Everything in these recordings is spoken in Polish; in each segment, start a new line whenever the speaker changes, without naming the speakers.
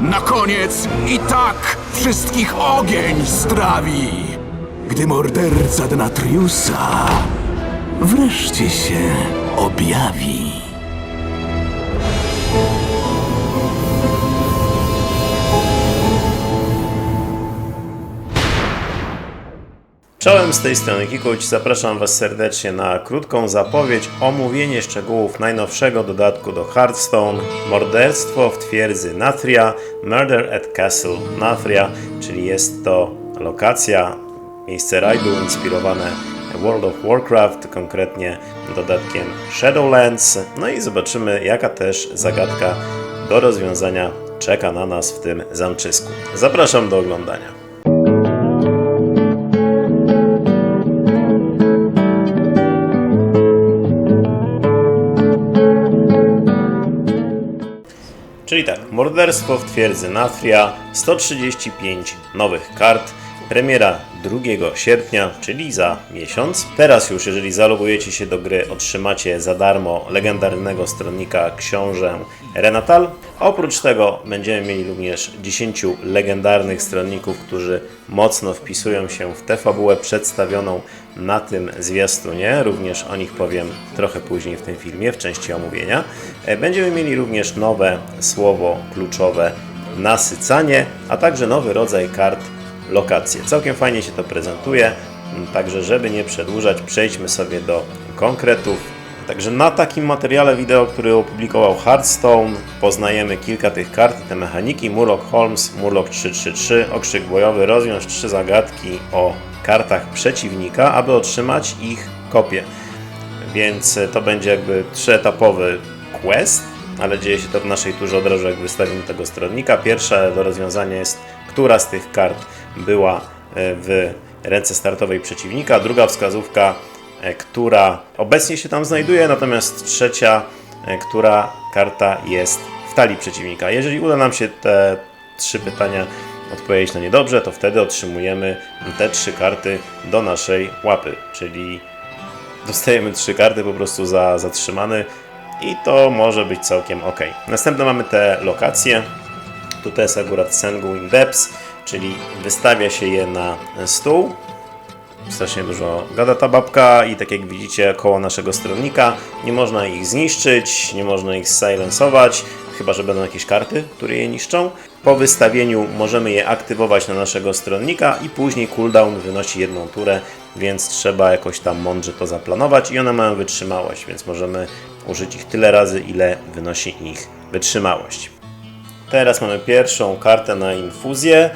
Na koniec i tak wszystkich ogień strawi, gdy morderca Denatriusa wreszcie się objawi.
Czołem z tej strony Kikuć, zapraszam Was serdecznie na krótką zapowiedź, omówienie szczegółów najnowszego dodatku do Hearthstone Morderstwo w twierdzy Nathria, Murder at Castle Nathria, czyli jest to lokacja, miejsce rajdu inspirowane World of Warcraft, konkretnie dodatkiem Shadowlands. No i zobaczymy jaka też zagadka do rozwiązania czeka na nas w tym zamczysku. Zapraszam do oglądania. Czyli tak, morderstwo w twierdzy Nathria, 135 nowych kart, premiera 2 sierpnia, czyli za miesiąc. Teraz już, jeżeli zalogujecie się do gry, otrzymacie za darmo legendarnego stronnika książę Renatal. Oprócz tego będziemy mieli również 10 legendarnych stronników, którzy mocno wpisują się w tę fabułę przedstawioną na tym zwiastunie. Również o nich powiem trochę później w tym filmie, w części omówienia. E, Będziemy mieli również nowe słowo kluczowe nasycanie, a także nowy rodzaj kart lokacje. Całkiem fajnie się to prezentuje, m, także żeby nie przedłużać, przejdźmy sobie do konkretów. Także na takim materiale wideo, który opublikował Hearthstone, poznajemy kilka tych kart i te mechaniki. Murloc Holmes, Murloc 333, okrzyk bojowy, rozwiąż trzy zagadki o kartach przeciwnika, aby otrzymać ich kopię. Więc e, to będzie jakby trzyetapowy quest, ale dzieje się to w naszej turze od razu, jak wystawimy tego stronnika. Pierwsze do rozwiązania jest, która z tych kart była e, w ręce startowej przeciwnika. Druga wskazówka, e, która obecnie się tam znajduje, natomiast trzecia, e, która karta jest w talii przeciwnika. Jeżeli uda nam się te trzy pytania odpowiedzieć na nie dobrze, to wtedy otrzymujemy te trzy karty do naszej łapy, czyli dostajemy trzy karty po prostu za zatrzymany i to może być całkiem ok. Następne mamy te lokacje. Tutaj jest akurat Senguin Depths, czyli wystawia się je na stół. Strasznie dużo gada ta babka i tak jak widzicie koło naszego stronnika nie można ich zniszczyć, nie można ich silensować, chyba że będą jakieś karty, które je niszczą. Po wystawieniu możemy je aktywować na naszego stronnika i później cooldown wynosi jedną turę, więc trzeba jakoś tam mądrze to zaplanować i one mają wytrzymałość, więc możemy użyć ich tyle razy, ile wynosi ich wytrzymałość. Teraz mamy pierwszą kartę na infuzję.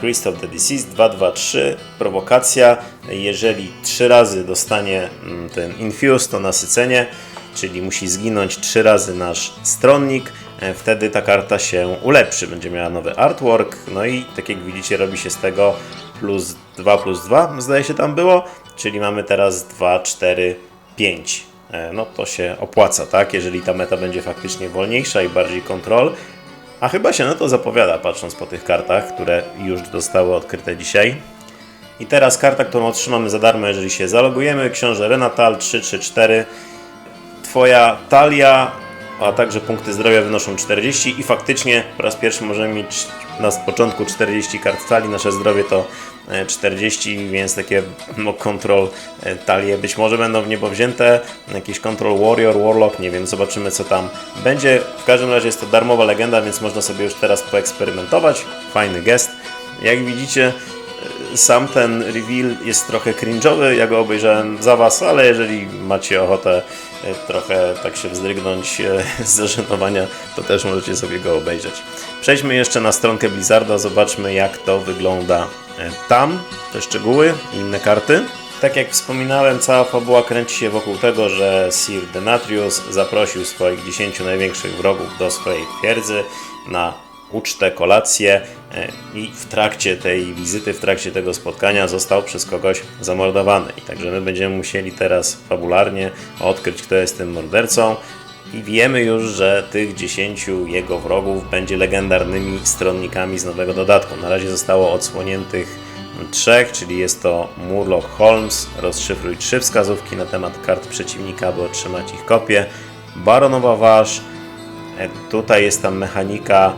Priest of the Deceased 223, prowokacja. Jeżeli trzy razy dostanie mm, ten infuse, to nasycenie, czyli musi zginąć trzy razy nasz stronnik. E, Wtedy ta karta się ulepszy, będzie miała nowy artwork. No i tak jak widzicie, robi się z tego plus 2 plus 2, zdaje się tam było, czyli mamy teraz 2, 4, 5. E, No to się opłaca, tak? Jeżeli ta meta będzie faktycznie wolniejsza i bardziej kontrol, a chyba się na to zapowiada, patrząc po tych kartach, które już zostały odkryte dzisiaj. I teraz karta, którą otrzymamy za darmo, jeżeli się zalogujemy. Książę Renatal 334. Twoja talia, a także punkty zdrowia wynoszą 40 i faktycznie po raz pierwszy możemy mieć na początku 40 kart talii. Nasze zdrowie to e, 40, więc takie no, control e, talie być może będą w niebo wzięte. Jakiś control warrior, warlock, nie wiem, zobaczymy co tam będzie. W każdym razie jest to darmowa legenda, więc można sobie już teraz poeksperymentować. Fajny gest. Jak widzicie, sam ten reveal jest trochę cringe'owy, ja go obejrzałem za Was, ale jeżeli macie ochotę e, trochę tak się wzdrygnąć e, z zażenowania, to też możecie sobie go obejrzeć. Przejdźmy jeszcze na stronkę Blizzarda, zobaczmy jak to wygląda e, tam, te szczegóły i inne karty. Tak jak wspominałem, cała fabuła kręci się wokół tego, że Sir Denatrius zaprosił swoich 10 największych wrogów do swojej twierdzy na ucztę, kolację e, i w trakcie tej wizyty, w trakcie tego spotkania został przez kogoś zamordowany. I także my będziemy musieli teraz fabularnie odkryć, kto jest tym mordercą. I wiemy już, że tych 10 jego wrogów będzie legendarnymi stronnikami z nowego dodatku. Na razie zostało odsłoniętych trzech, czyli jest to Murloc Holmes, rozszyfruj trzy wskazówki na temat kart przeciwnika, aby otrzymać ich kopię. Baronowa Wasz, E, Tutaj jest tam mechanika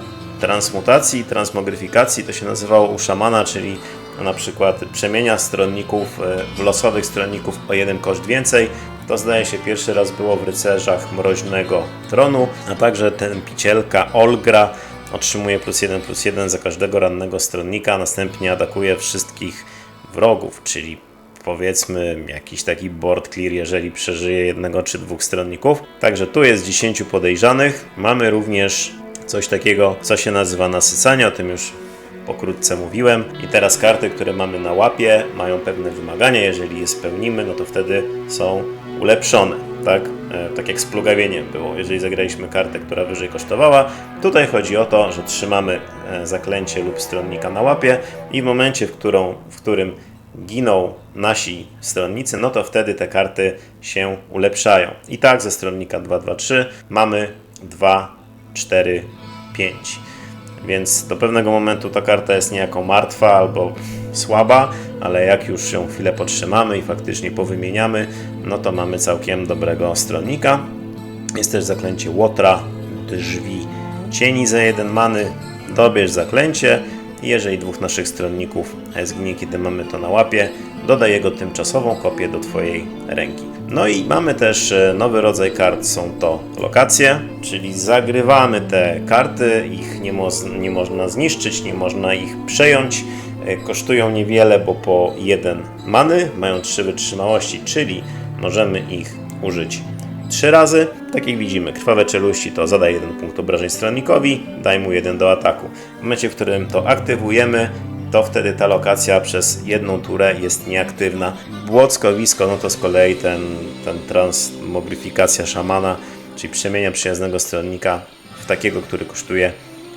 transmutacji, transmogryfikacji, to się nazywało u szamana, czyli na przykład przemienia stronników e, w losowych stronników o jeden koszt więcej. To zdaje się pierwszy raz było w rycerzach mroźnego tronu, a także tępicielka Olgra otrzymuje plus 1 plus 1 za każdego rannego stronnika, a następnie atakuje wszystkich wrogów, czyli powiedzmy jakiś taki board clear, jeżeli przeżyje jednego czy dwóch stronników. Także tu jest 10 podejrzanych. Mamy również coś takiego, co się nazywa nasycanie, o tym już pokrótce mówiłem. I teraz karty, które mamy na łapie, mają pewne wymagania. Jeżeli je spełnimy, no to wtedy są ulepszone. Tak, e, tak jak z plugawieniem było. Jeżeli zagraliśmy kartę, która wyżej kosztowała, tutaj chodzi o to, że trzymamy e, zaklęcie lub stronnika na łapie i w momencie, w, którą, w którym giną nasi stronnicy, no to wtedy te karty się ulepszają. I tak ze stronnika 223 mamy 2, 4, 5. Więc do pewnego momentu ta karta jest niejako martwa albo słaba, ale jak już ją chwilę podtrzymamy i faktycznie powymieniamy, no to mamy całkiem dobrego stronnika. Jest też zaklęcie Łotra, drzwi cieni za jeden many, dobierz zaklęcie jeżeli dwóch naszych stronników zginie, kiedy mamy to na łapie, dodaj jego tymczasową kopię do Twojej ręki. No i mamy też e, nowy rodzaj kart, są to lokacje, czyli zagrywamy te karty, ich nie, mo nie można zniszczyć, nie można ich przejąć, E, kosztują niewiele, bo po jeden many, mają trzy wytrzymałości, czyli możemy ich użyć trzy razy. Tak jak widzimy, krwawe czeluści to zadaj jeden punkt obrażeń stronnikowi, daj mu jeden do ataku. W momencie, w którym to aktywujemy, to wtedy ta lokacja przez jedną turę jest nieaktywna. Błockowisko, no to z kolei ten, ten transmogryfikacja szamana, czyli przemienia przyjaznego stronnika w takiego, który kosztuje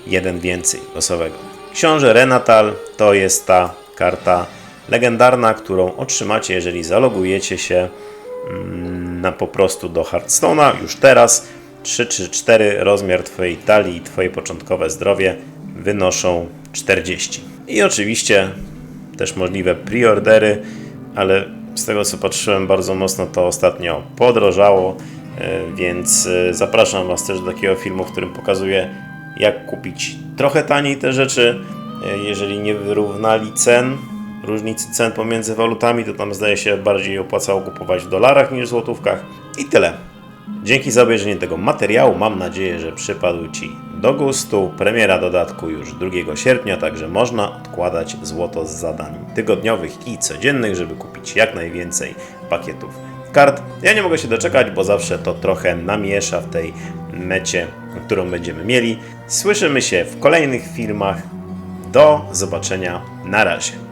jeden więcej losowego. Książę Renatal to jest ta karta legendarna, którą otrzymacie, jeżeli zalogujecie się na po prostu do Hearthstone'a już teraz 3 czy 4 rozmiar Twojej talii i Twoje początkowe zdrowie wynoszą 40. I oczywiście też możliwe preordery, ale z tego co patrzyłem bardzo mocno to ostatnio podrożało, e, więc e, zapraszam Was też do takiego filmu, w którym pokazuję jak kupić trochę taniej te rzeczy, e, jeżeli nie wyrównali cen, różnicy cen pomiędzy walutami, to tam zdaje się bardziej opłacało kupować w dolarach niż w złotówkach. I tyle. Dzięki za obejrzenie tego materiału. Mam nadzieję, że przypadł Ci do gustu. Premiera dodatku już 2 sierpnia, także można odkładać złoto z zadań tygodniowych i codziennych, żeby kupić jak najwięcej pakietów kart. Ja nie mogę się doczekać, bo zawsze to trochę namiesza w tej mecie, którą będziemy mieli. Słyszymy się w kolejnych filmach. Do zobaczenia. Na razie.